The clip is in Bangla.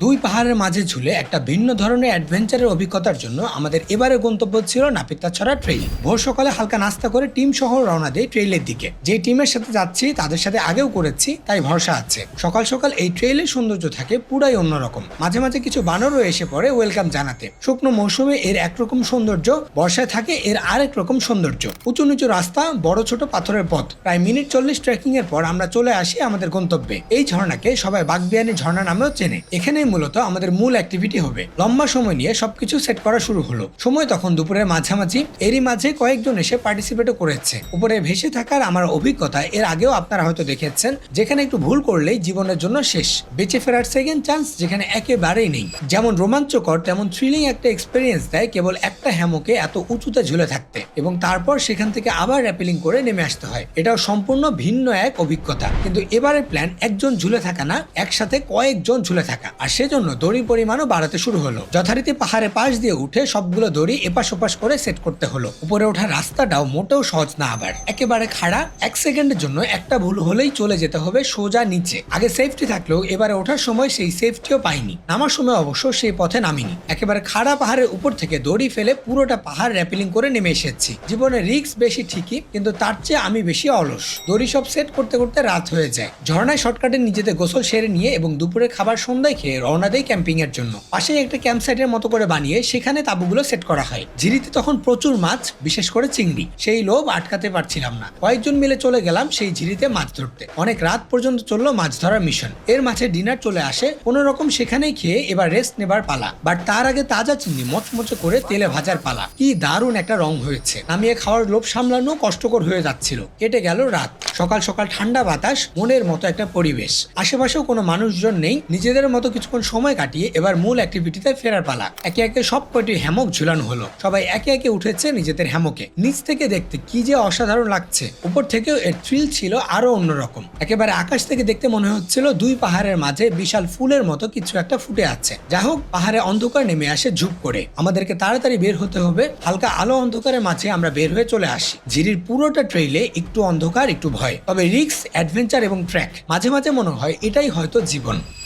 দুই পাহাড়ের মাঝে ঝুলে একটা ভিন্ন ধরনের অ্যাডভেঞ্চারের অভিজ্ঞতার জন্য আমাদের এবারে গন্তব্য ছিল নাপিতাছড়া ট্রেইল ভোর সকালে হালকা নাস্তা করে টিম সহ রওনা দেয় ট্রেইলের দিকে। যে টিমের সাথে যাচ্ছি, তাদের সাথে আগেও করেছি, তাই ভরসা আছে। সকাল সকাল এই ট্রেইলের সৌন্দর্য থাকে পুরাই অন্যরকম। মাঝে মাঝে কিছু বানরও এসে পড়ে ওয়েলকাম জানাতে। শুকনো মৌসুমে এর একরকম সৌন্দর্য, বর্ষায় থাকে এর আরেক রকম সৌন্দর্য। উঁচু নিচু রাস্তা, বড় ছোট পাথরের পথ। প্রায় মিনিট চল্লিশ ট্রেকিং এর পর আমরা চলে আসি আমাদের গন্তব্যে। এই ঝর্ণাকে সবাই বাগবিয়ানি ঝর্ণা নামেও চেনে। এখানেই মূলত আমাদের মূল অ্যাক্টিভিটি হবে। লম্বা সময় নিয়ে সবকিছু সেট করা শুরু হলো। সময় তখন দুপুরের মাঝামাঝি। এরই মাঝে কয়েকজন এসে পার্টিসিপেটও করেছে। উপরে ভেসে থাকার আমার অভিজ্ঞতা, এর আগেও আপনারা হয়তো দেখেছেন, যেখানে একটু ভুল করলেই জীবনের জন্য শেষ। বেঁচে ফেরার সেকেন্ড চান্স যেখানে একেবারেই নেই। যেমন রোমাঞ্চকর, তেমন থ্রিলিং একটা এক্সপিরিয়েন্স দেয় কেবল একটা হ্যামোকে এত উঁচুতে ঝুলে থাকতে। এবং তারপর সেখান থেকে আবার র্যাপেলিং করে নেমে আসতে হয়। এটাও সম্পূর্ণ ভিন্ন এক অভিজ্ঞতা। কিন্তু এবারের প্ল্যান একজন ঝুলে থাকা না, একসাথে কয়েকজন ঝুলে থাকা। আর সেজন্য দড়ি পরিমাণও বাড়াতে শুরু হলো। যথারীতি পাহাড়ে পাশ দিয়ে উঠে সবগুলো দড়ি এপাশ ওপাশ করে সেট করতে হলো। উপরে ওঠার রাস্তাটাও মোটেও সহজ না আবার। একেবারে খাড়া, এক সেকেন্ডের জন্য একটা ভুল হলেই চলে যেতে হবে সোজা নিচে। আগে সেফটি থাকলেও এবারে ওঠার সময় সেই সেফটিও পাইনি। নামার সময় অবশ্য সেই পথে নামিনি। একেবারে খাড়া পাহাড়ের উপর থেকে দড়ি ফেলে পুরোটা পাহাড় র্যাপেলিং করে নেমে এসেছি। জীবনে রিস্ক বেশি ঠিকই, কিন্তু তার চেয়ে আমি বেশি অলস। দড়ি সব সেট করতে করতে রাত হয়ে যায়। ঝর্ণায় শর্টকাটে নিজেদের গোসল সেরে নিয়ে এবং দুপুরে খাবার সন্ধ্যায় খেয়ে রওনা দেয় ক্যাম্পিং এর জন্য। পাশেই একটা ক্যাম্প সাইটের মতো করে বানিয়ে সেখানে তাঁবুগুলো সেট করা হয়। ঝিরিতে তখন প্রচুর মাছ, বিশেষ করে চিংড়ি। সেই লোভ আটকাতে পারছিলাম না। কয়েকজন মিলে চলে গেলাম সেই ঝিরিতে মাছ ধরতে। অনেক রাত পর্যন্ত চলল মাছ ধরার মিশন এর মাঝে ডিনার চলে আসে। কোনো রকম সেখানেই খেয়ে এবার রেস্ট নেবার পালা। বাট তার আগে তাজা চিংড়ি মচমচে করে তেলে ভাজার পালা। কি দারুণ একটা রং হয়েছে। নামিয়ে খাওয়ার লোভ সামলানো কষ্টকর হয়ে যাচ্ছিল। কেটে গেল রাত। সকাল সকাল ঠান্ডা বাতাস, মনের মতো একটা পরিবেশ। আশেপাশেও কোনো মানুষজন নেই। নিজেদের মতো কিছুক্ষণ সময় কাটিয়ে এবার মূল অ্যাক্টিভিটিতে ফেরার পালা। একে একে সব কয়টি হ্যামক ঝুলানো হলো। সবাই একে একে উঠেছে নিজেদের হ্যামকে। নিচ থেকে দেখতে কি যে অসাধারণ লাগছে। উপর থেকেও এর থ্রিল ছিল আরও অন্যরকম। একেবারে আকাশ থেকে দেখতে মনে হচ্ছিল দুই পাহাড়ের মাঝে বিশাল ফুলের মতো কিছু একটা ফুটে আছে। যা হোক, পাহাড়ে অন্ধকার নেমে আসে ঝুপ করে। আমাদেরকে তাড়াতাড়ি বের হতে হবে। হালকা আলো অন্ধকারের মাঝে আমরা বের হয়ে চলে আসি। ঝিরির পুরোটা ট্রেইলে একটু অন্ধকার, একটু ভয়। তবে রিক্স অ্যাডভেঞ্চার এবং ট্র্যাক মাঝে মাঝে মনে হয় এটাই হয়তো জীবন।